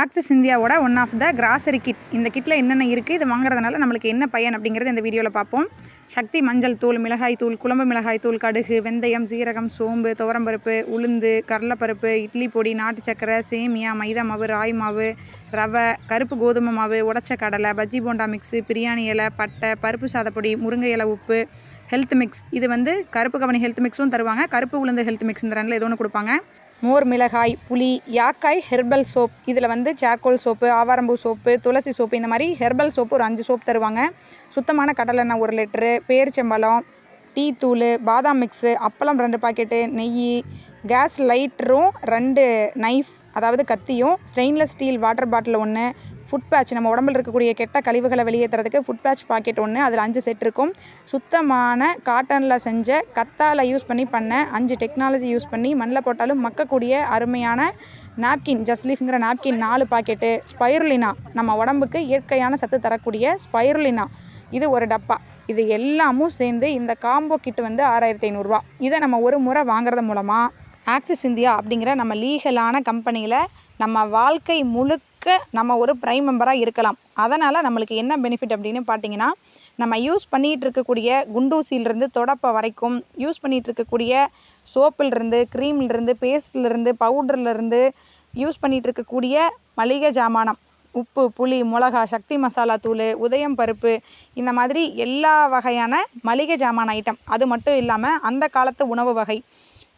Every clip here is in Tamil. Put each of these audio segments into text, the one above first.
ஆக்சிஸ் இந்தியாவோட one of the grocery kit இந்த கிட்டில் என்னென்ன இருக்குது இது வாங்குறதுனால நம்மளுக்கு என்ன பயன் அப்படிங்கிறது இந்த வீடியோவில் பார்ப்போம். சக்தி மஞ்சள் தூள் மிளகாய் தூள் குழம்பு மிளகாய் தூள் கடுகு வெந்தயம் சீரகம் சோம்பு துவரம்பருப்பு உளுந்து கடலைப்பருப்பு இட்லி பொடி நாட்டு சக்கரை சேமியா மைதா மாவு ராய் மாவு ரவை கருப்பு கோதுமை மாவு உடச்ச கடலை பஜ்ஜி போண்டா மிக்ஸு பிரியாணி இலை பட்டை பருப்பு சாதப்பொடி முருங்கை இலை உப்பு ஹெல்த் மிக்ஸ் இது வந்து கருப்பு கவனி ஹெல்த் மிக்ஸும் தருவாங்க. கருப்பு உளுந்து ஹெல்த் மிக்ஸ் இந்த ரெண்டில் ஏதோ ஒன்று கொடுப்பாங்க. மோர் மிளகாய் புளி யாக்காய் ஹெர்பல் சோப் இதில் வந்து சார்கோல் சோப்பு ஆவாரம்பூ சோப்பு துளசி சோப்பு இந்த மாதிரி ஹெர்பல் சோப்பு ஒரு அஞ்சு சோப் தருவாங்க. சுத்தமான கடலெண்ணெய் ஒரு லிட்ரு பேரிச்சம்பழம் டீ தூள் பாதாம் மிக்ஸு அப்பளம் ரெண்டு பாக்கெட்டு நெய் கேஸ் லைட்டரும் ரெண்டு நைஃப் அதாவது கத்தியும் ஸ்டெயின்லெஸ் ஸ்டீல் வாட்டர் பாட்டில் ஒன்று ஃபுட் பேட்ச் நம்ம உடம்புல இருக்கக்கூடிய கெட்ட கழிவுகளை வெளியேற்றுறதுக்கு ஃபுட் பேட்ச் பாக்கெட் ஒன்று அதில் அஞ்சு செட் இருக்கும். சுத்தமான காட்டனில் செஞ்ச கத்தால யூஸ் பண்ணி பண்ண அஞ்சு டெக்னாலஜி யூஸ் பண்ணி மண்ணில் போட்டாலும் மக்கக்கூடிய அருமையான நாப்கின் ஜஸ்லீஃப்ங்கிற நாப்கின் நாலு பாக்கெட்டு ஸ்பைருலினா நம்ம உடம்புக்கு இயற்கையான சத்து தரக்கூடிய ஸ்பைருலினா இது ஒரு டப்பா. இது எல்லாமும் சேர்ந்து இந்த காம்போ கிட் வந்து ஆறாயிரத்தி ஐநூறுரூவா இதை நம்ம ஒரு முறை வாங்குறது மூலமாக ஆக்சிஸ் இந்தியா அப்படிங்கிற நம்ம லீகலான கம்பெனியில் நம்ம வாழ்க்கை முழுக்க நம்ம ஒரு ப்ரைம் மெம்பராக இருக்கலாம். அதனால் நம்மளுக்கு என்ன பெனிஃபிட் அப்படின்னு பார்த்தீங்கன்னா நம்ம யூஸ் பண்ணிகிட்டு இருக்கக்கூடிய குண்டூசியிலிருந்து தொடப்ப வரைக்கும் யூஸ் பண்ணிகிட்டு இருக்கக்கூடிய சோப்பிலிருந்து க்ரீம்லேருந்து பேஸ்ட்லேருந்து பவுடர்லேருந்து யூஸ் பண்ணிகிட்டு இருக்கக்கூடிய மளிகை ஜாமானம் உப்பு புளி மிளகா சக்தி மசாலா தூள் உதயம் பருப்பு இந்த மாதிரி எல்லா வகையான மளிகை ஜாமான் ஐட்டம் அது மட்டும் இல்லாமல் அந்த காலத்து உணவு வகை.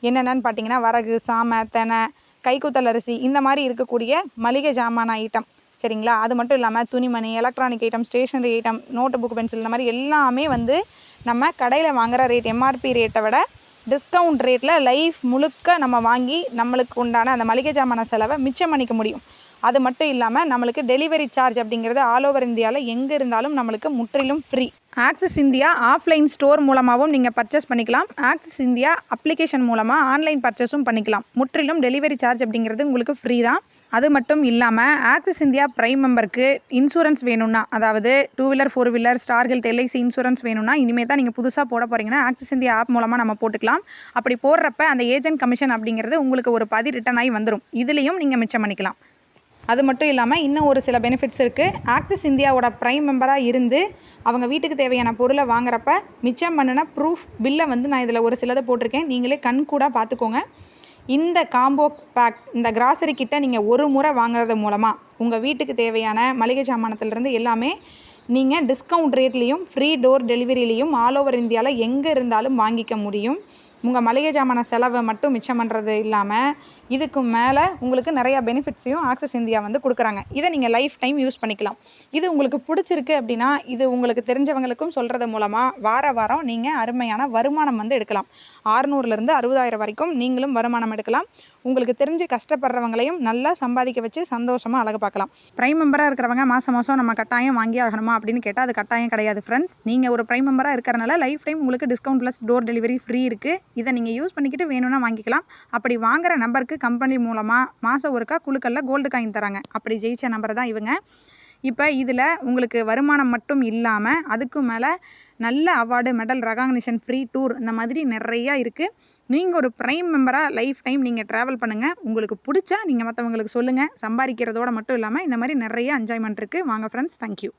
என்னென்னு பார்த்தீங்கன்னா வரகு சாமை தெனை கைக்குத்தல் அரிசி இந்த மாதிரி இருக்கக்கூடிய மளிகை ஜாமான் ஐட்டம் சரிங்களா? அது மட்டும் இல்லாமல் துணிமணி electronic item stationery item note book pencil இந்த மாதிரி எல்லாமே வந்து நம்ம கடையில் வாங்குகிற ரேட் எம்ஆர்பி ரேட்டை விட டிஸ்கவுண்ட் ரேட்டில் லைஃப் முழுக்க நம்ம வாங்கி நம்மளுக்கு உண்டான அந்த மளிகை ஜாமான செலவை மிச்சம் பண்ணிக்க முடியும். அது மட்டும் இல்லாமல் நம்மளுக்கு டெலிவரி சார்ஜ் அப்படிங்கிறது ஆல் ஓவர் இந்தியாவில் எங்கே இருந்தாலும் நம்மளுக்கு முற்றிலும் free Axis India offline store மூலமாகவும் நீங்கள் பர்ச்சேஸ் பண்ணிக்கலாம். ஆக்சிஸ் இந்தியா அப்ளிகேஷன் மூலமாக ஆன்லைன் பர்ச்சேஸும் பண்ணிக்கலாம். முற்றிலும் டெலிவரி சார்ஜ் அப்படிங்கிறது உங்களுக்கு ஃப்ரீ தான். அது மட்டும் இல்லாமல் ஆக்சிஸ் இந்தியா ப்ரைம் மெம்பருக்கு இன்சூரன்ஸ் வேணும்னா அதாவது two wheeler four wheeler Star Health LIC insurance வேணும்னா இனிமேல் தான் நீங்கள் புதுசாக போட போகிறீங்கன்னா ஆக்சிஸ் இந்தியா ஆப் மூலமாக நம்ம போட்டுக்கலாம். அப்படி போடுறப்ப அந்த ஏஜென்ட் கமிஷன் அப்படிங்கிறது உங்களுக்கு ஒரு பதி ரிட்டர்ன் ஆகி வந்துடும் இதுலேயும் நீங்கள் மிச்சம் பண்ணிக்கலாம். அது மட்டும் இல்லாமல் இன்னும் ஒரு சில பெனிஃபிட்ஸ் இருக்குது ஆக்சிஸ் இந்தியாவோட ப்ரைம் மெம்பராக இருந்து அவங்க வீட்டுக்கு தேவையான பொருளை வாங்குறப்ப மிச்சம் பண்ணின ப்ரூஃப் பில்லை வந்து நான் இதில் ஒரு சிலதை போட்டிருக்கேன். நீங்களே கண் கூட பார்த்துக்கோங்க இந்த காம்போ பேக் இந்த கிராசரி கிட்ட நீங்கள் ஒரு முறை வாங்குறது மூலமாக உங்கள் வீட்டுக்கு தேவையான மளிகை சாமானத்துலேருந்து எல்லாமே நீங்கள் டிஸ்கவுண்ட் ரேட்லேயும் ஃப்ரீ டோர் டெலிவரிலையும் ஆல் ஓவர் இந்தியாவில் எங்கே இருந்தாலும் வாங்கிக்க முடியும். உங்கள் மளிகை ஜாமான செலவை மட்டும் மிச்சம் பண்ணுறது இல்லாமல் இதுக்கு மேலே உங்களுக்கு நிறையா பெனிஃபிட்ஸையும் ஆக்சஸ் இந்தியா வந்து கொடுக்குறாங்க. இதை நீங்கள் லைஃப் டைம் யூஸ் பண்ணிக்கலாம். இது உங்களுக்கு பிடிச்சிருக்கு அப்படின்னா இது உங்களுக்கு தெரிஞ்சவங்களுக்கும் சொல்கிறது மூலமாக வார வாரம் நீங்கள் அருமையான வருமானம் வந்து எடுக்கலாம். ஆறுநூறுலேருந்து அறுபதாயிரம் வரைக்கும் நீங்களும் வருமானம் எடுக்கலாம். உங்களுக்கு தெரிஞ்சு கஷ்டப்படுறவங்களையும் நல்லா சம்பாதிக்க வச்சு சந்தோஷமாக அழகு பார்க்கலாம். ப்ரைம் மெம்பராக இருக்கிறவங்க மாதம் மாதம் நம்ம கட்டாயம் வாங்கி ஆகணுமா அப்படின்னு கேட்டால் அது கட்டாயம் கிடையாது ஃப்ரெண்ட்ஸ் நீங்கள் ஒரு ப்ரைம் மெம்பராக இருக்கிறனால லைஃப் டைம் உங்களுக்கு discount plus door delivery free இருக்குது இதை நீங்கள் யூஸ் பண்ணிக்கிட்டு வேணும்னா வாங்கிக்கலாம். அப்படி வாங்குற நம்பருக்கு கம்பெனி மூலமாக மாதம் ஒருக்கா குழுக்களில் கோல்டு காயின் தராங்க. அப்படி ஜெயிச்ச நம்பர் தான் இவங்க. இப்போ இதில் உங்களுக்கு வருமானம் மட்டும் இல்லாமல் அதுக்கும் மேலே நல்ல award medal recognition free tour இந்த மாதிரி நிறையா இருக்குது நீங்கள் ஒரு ப்ரைம் மெம்பராக லைஃப் டைம் நீங்கள் ட்ராவல் பண்ணுங்கள் உங்களுக்கு பிடிச்சா நீங்கள் மற்றவங்களுக்கு சொல்லுங்கள் சம்பாதிக்கிறதோட மட்டும் இல்லாமல் இந்த மாதிரி நிறைய என்ஜாய்மெண்ட் இருக்குது வாங்க ஃப்ரெண்ட்ஸ் தேங்க்யூ